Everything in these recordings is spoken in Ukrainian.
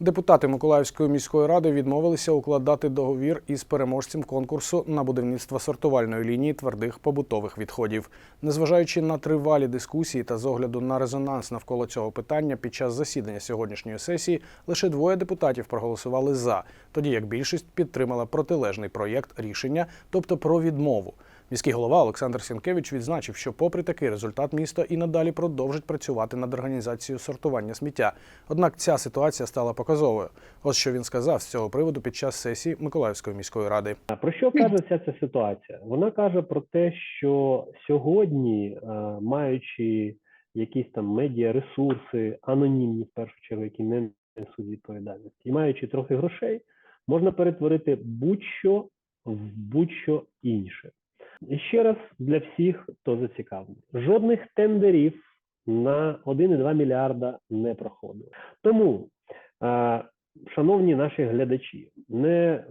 Депутати Миколаївської міської ради відмовилися укладати договір із переможцем конкурсу на будівництво сортувальної лінії твердих побутових відходів. Незважаючи на тривалі дискусії та з огляду на резонанс навколо цього питання під час засідання сьогоднішньої сесії, лише двоє депутатів проголосували за, тоді як більшість підтримала протилежний проєкт рішення, тобто про відмову. Міський голова Олександр Сінкевич відзначив, що, попри такий результат, місто і надалі продовжить працювати над організацією сортування сміття. Однак ця ситуація стала показовою. Ось що він сказав з цього приводу під час сесії Миколаївської міської ради. Про що каже вся ця ситуація? Вона каже про те, що сьогодні, е, маючи якісь там медіаресурси, анонімні в першу чергу, які не несуть відповідальності, і маючи трохи грошей, можна перетворити будь-що в будь-що інше. Ще раз для всіх, хто зацікавлений, жодних тендерів на 1,2 мільярда не проходило. Тому шановні наші глядачі, не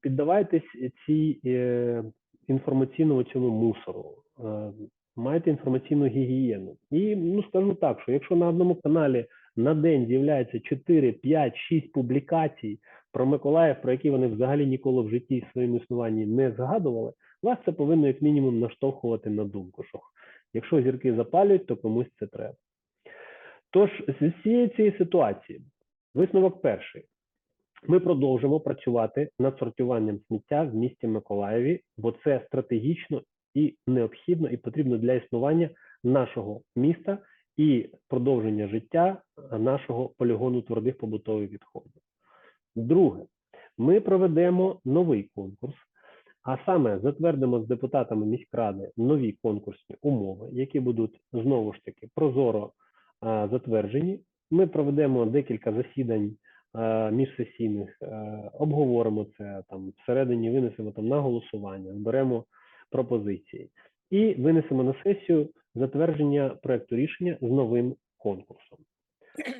піддавайтесь цій е, інформаційному цьому мусору. Е, майте інформаційну гігієну. І ну скажу так, що якщо на одному каналі на день з'являється 4, 5, 6 публікацій про Миколаїв, про які вони взагалі ніколи в житті в своєму існуванні не згадували, вас це повинно як мінімум наштовхувати на думку, що якщо зірки запалюють, то комусь це треба. Тож з всієї цієї ситуації Висновок перший. Ми продовжимо працювати над сортуванням сміття в місті Миколаєві, бо це стратегічно і необхідно, і потрібно для існування нашого міста і продовження життя нашого полігону твердих побутових відходів. Друге, ми проведемо новий конкурс, а саме затвердимо з депутатами міськради нові конкурсні умови, які будуть знову ж таки прозоро затверджені. Ми проведемо декілька засідань міжсесійних, е, обговоримо це там всередині, винесемо там на голосування, зберемо пропозиції і винесемо на сесію затвердження проекту рішення з новим конкурсом.